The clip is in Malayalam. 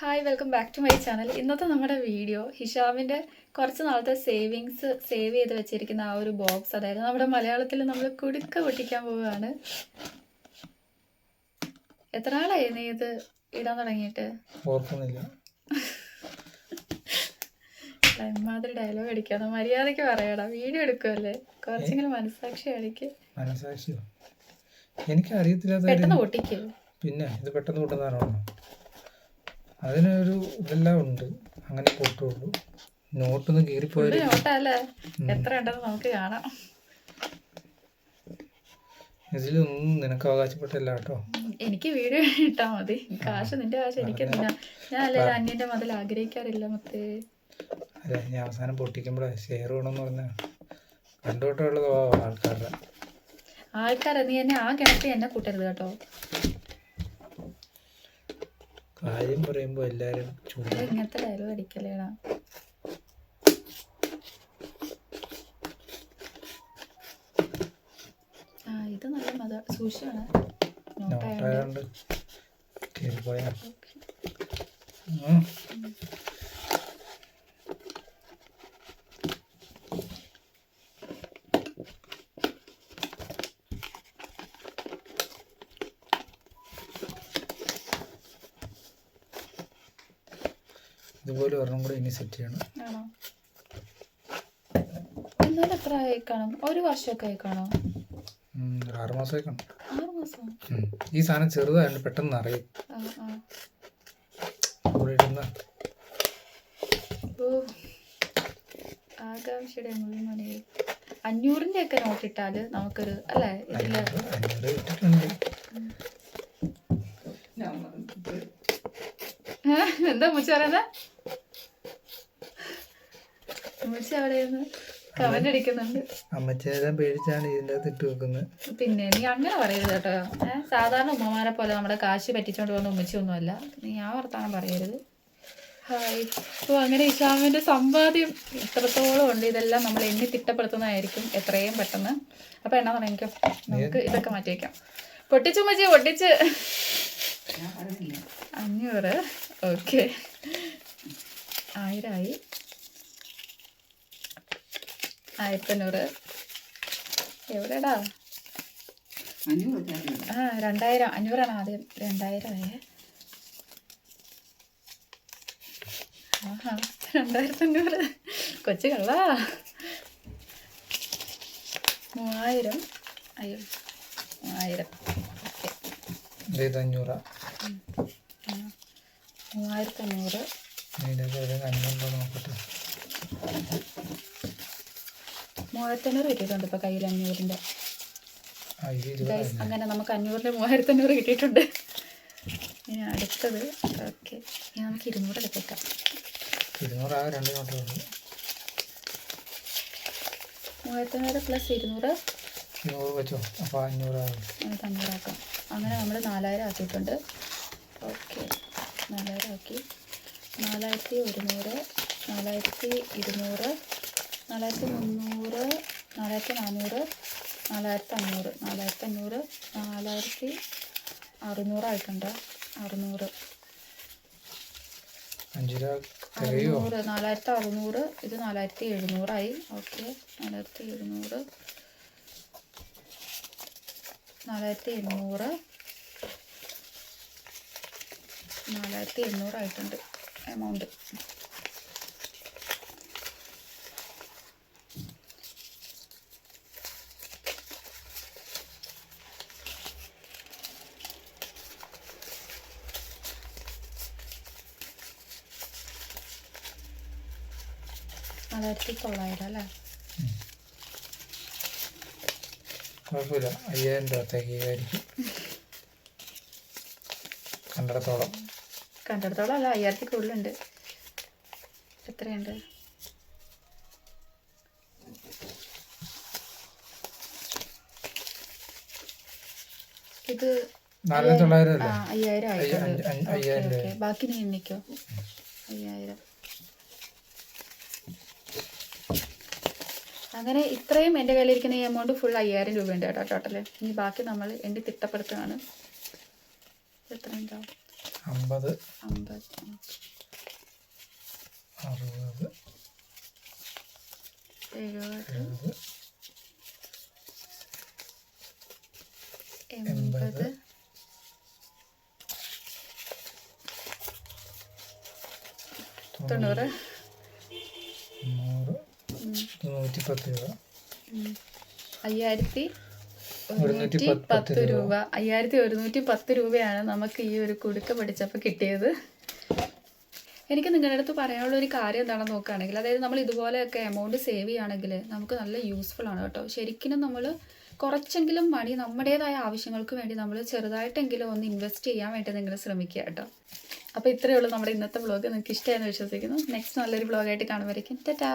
Hi welcome back to my channel ഇന്നത്തെ നമ്മുടെ വീഡിയോ ഹിഷാമിന്റെ കുറച്ച് നാളത്തെ സേവിങ്സ് സേവ് ചെയ്ത് വെച്ചിരിക്കുന്ന ആ ഒരു ബോക്സ് അതായത് നമ്മുടെ മലയാളത്തിൽ നമ്മൾ കുടുക്ക പൊട്ടിക്കാൻ പോവുകയാണ്. എത്ര നാളായി നീ ഇത് ഇടാൻ തുടങ്ങിയിട്ട്? എമ്മാതിരി ഡയലോഗ് അടിക്കാതെ മര്യാദയ്ക്ക് പറയടാ. വീഡിയോ എടുക്കുമല്ലേ കുറച്ചെങ്കിലും മനസാക്ഷി അടിക്ക്. മനസാക്ഷിയോ എനിക്ക് അറിയത്തില്ലാത്ത പെട്ടെന്ന് പൊട്ടിക്കൂ? പിന്നെ ഇത് പെട്ടെന്ന് പൊട്ടുന്നതാണോ അതിനൊരു ഇതെല്ലാം ഉണ്ട്. അങ്ങനെ പൊട്ടുള്ളൂ നോട്ട് ഒന്ന് കീറിപ്പോയാൽ നോട്ടല്ലേ? എത്ര ഉണ്ടെന്ന് നമുക്ക് കാണാം. ഇതിലൊന്നും നിനക്ക് അവകാശപ്പെട്ടല്ല കേട്ടോ. എനിക്ക് വീഡിയോ ഇട്ടാ മതി. കാശ് നിന്റെ കാശ് എനിക്ക് ഞാൻ അല്ലേ അന്യന്റെ മുതൽ ആഗ്രഹിക്കാറില്ല മത്തേ അല്ല ഞാൻ അവസാനം പൊട്ടിക്കുമ്പോഴേ ഷെയർ വേണമെന്ന് പറഞ്ഞ കണ്ടുകൊണ്ടുള്ളത് ആൾക്കാരുടെ. ആൾക്കാരെ നീ എന്നെ ആ കിണറ്റി എന്നെ കൂട്ടരുത് കേട്ടോ. കാര്യം പറയുമ്പോൾ എല്ലാരും ഇങ്ങനത്തെ ഡയലോഗ് അടിക്കലേടാ ആ ഇത് നല്ല മത നോട്ടായോണ്ട്. കീറിപ്പോയാ ഇതുപോലെ ഒരെണ്ണം കൂടെ ഇനി സെറ്റ് ചെയ്യണം. എന്നാലും എത്ര ആയി കാണും ഒരു വർഷമൊക്കെ ആയി കാണോ ആറ് ഈ സാധനം ചെറുതായതുകൊണ്ട് പെട്ടെന്ന് അറിയും ഇവിടെ ആകാംക്ഷയുടെ അഞ്ഞൂറിന്റെ ഒക്കെ നോക്കിട്ടാൽ നമുക്കൊരു അല്ലേ? ഇതിൽ? എന്താ മുച്ച പറയുന്നത് കമന്റ് അടിക്കുന്നുണ്ട് അമ്മച്ചേരാൻ പേടിച്ചാണ് ഇതിന്റെ അകത്ത് ഇട്ട് വെക്കുന്നത്. പിന്നെ നീ അങ്ങനെ പറയരുത് കേട്ടോ. ഏഹ് സാധാരണ ഉമ്മമാരെ പോലെ നമ്മുടെ കാശ് പറ്റിച്ചോണ്ട് പോകുന്ന ഉമ്മച്ചിയൊന്നുമല്ല. നീ ആ വർത്താനം പറയരുത്. ഹായ്. അപ്പോൾ അങ്ങനെ ഇഷാമിന്റെ സമ്പാദ്യം ഇത്രത്തോളം ഉണ്ട്? ഇതെല്ലാം നമ്മൾ എണ്ണി തിട്ടപ്പെടുത്തുന്നതായിരിക്കും എത്രയും പെട്ടെന്ന്. അപ്പോൾ എണ്ണ തുടങ്ങിക്കോ. നമുക്ക് ഇതൊക്കെ മാറ്റി വയ്ക്കാം. പൊട്ടിച്ചു അഞ്ഞൂറ്. ഓക്കെ. ആയിരമായി ആയിരത്തഞ്ഞൂറ്. എവിടെടാ? ആ രണ്ടായിരം. അഞ്ഞൂറാണ് ആദ്യം. രണ്ടായിരം ആയേ. ആഹാ രണ്ടായിരത്തി അഞ്ഞൂറ് കൊച്ചു കള്ളാ. മൂവായിരം. അയ്യോ മൂവായിരം. മൂവായിരത്തഞ്ഞൂറ്. മൂവായിരത്തി അഞ്ഞൂറ് നോക്കട്ടെ. മൂവായിരത്തി അഞ്ഞൂറ് കിട്ടിയിട്ടുണ്ട് ഇപ്പോൾ കയ്യിൽ അഞ്ഞൂറിന്റെ ഇരുപതായിരുന്നു അങ്ങനെ നമുക്ക് അഞ്ഞൂറിന്റെ മൂവായിരത്തി അഞ്ഞൂറ് കിട്ടിയിട്ടുണ്ട്. ഇനി അടുത്തത് ഓക്കെ ഇനി നമുക്ക് ഇരുന്നൂറ് എടുത്തേക്കാം. പ്ലസ് ഇരുന്നൂറ്. അഞ്ഞൂറാക്കാം അങ്ങനെ നമ്മൾ നാലായിരം ആക്കിയിട്ടുണ്ട്. ഓക്കെ നാലായിരം ആക്കി. നാലായിരത്തി ഒരുന്നൂറ് നാലായിരത്തി ഇരുന്നൂറ് നാലായിരത്തി മുന്നൂറ് നാലായിരത്തി നാനൂറ് നാലായിരത്തി അഞ്ഞൂറ് നാലായിരത്തി അഞ്ഞൂറ് നാലായിരത്തി അറുന്നൂറായിട്ടുണ്ട് അറുന്നൂറ്. അഞ്ഞൂറ് അറുന്നൂറ് നാലായിരത്തി അറുന്നൂറ് ഇത് നാലായിരത്തി എഴുന്നൂറായി ഓക്കെ നാലായിരത്തി എഴുന്നൂറ് നാലായിരത്തി എണ്ണൂറ് നാലായിരത്തി എണ്ണൂറായിട്ടുണ്ട് എമൗണ്ട്. നാലായിരത്തി തൊള്ളായിരം അല്ലേ? കുഴപ്പമില്ല. അയ്യായിരം രൂപ തികയായിരിക്കും കണ്ടിടത്തോളം. കണ്ടിടത്തോളം അല്ല അയ്യായിരത്തി കൂടുതലുണ്ട് എത്രയുണ്ട്? ഇത് നാലായിരത്തി തൊള്ളായിരം അല്ലേ അയ്യായിരം ഓക്കെ ബാക്കി നീ എണ്ണിക്കോ. അയ്യായിരം. അങ്ങനെ ഇത്രയും എന്റെ കയ്യിലിരിക്കുന്ന ഈ എമൗണ്ട് ഫുൾ അയ്യായിരം രൂപയുണ്ട് കേട്ടോ ടോട്ടൽ ഇനി ബാക്കി നമ്മൾ എണ്ണി തിട്ടപ്പെടുത്തുകയാണ്. എത്ര ഉണ്ടാവും അമ്പത്. അമ്പത്. അറുപത്. എഴുപത്. എഴുപത്. എൺപത്. തൊണ്ണൂറ്. നൂറ്റി പത്ത് രൂപ. അയ്യായിരത്തി ഒരുന്നൂറ്റി പത്ത് രൂപ. അയ്യായിരത്തി ഒരുന്നൂറ്റി പത്ത് രൂപയാണ് നമുക്ക് ഈ ഒരു കുടുക്ക പഠിച്ചപ്പോൾ കിട്ടിയത്. എനിക്ക് നിങ്ങളുടെ അടുത്ത് പറയാനുള്ള ഒരു കാര്യം എന്താണെന്ന് നോക്കുകയാണെങ്കിൽ അതായത് നമ്മൾ ഇതുപോലെയൊക്കെ എമൗണ്ട് സേവ് ചെയ്യുകയാണെങ്കിൽ നമുക്ക് നല്ല യൂസ്ഫുൾ ആണ് കേട്ടോ. ശരിക്കും നമ്മൾ കുറച്ചെങ്കിലും മണി നമ്മുടേതായ ആവശ്യങ്ങൾക്ക് വേണ്ടി നമ്മൾ ചെറുതായിട്ടെങ്കിലും ഒന്ന് ഇൻവെസ്റ്റ് ചെയ്യാൻ വേണ്ടി നിങ്ങൾ ശ്രമിക്കുക കേട്ടോ. അപ്പോൾ ഇത്രയേ ഉള്ളൂ നമ്മുടെ ഇന്നത്തെ വ്ളോഗ് നിങ്ങൾക്ക് ഇഷ്ടമായെന്ന് വിശ്വസിക്കുന്നു. നെക്സ്റ്റ് നല്ലൊരു വ്ളോഗായിട്ട് കാണുമായിരിക്കും. ടാറ്റാ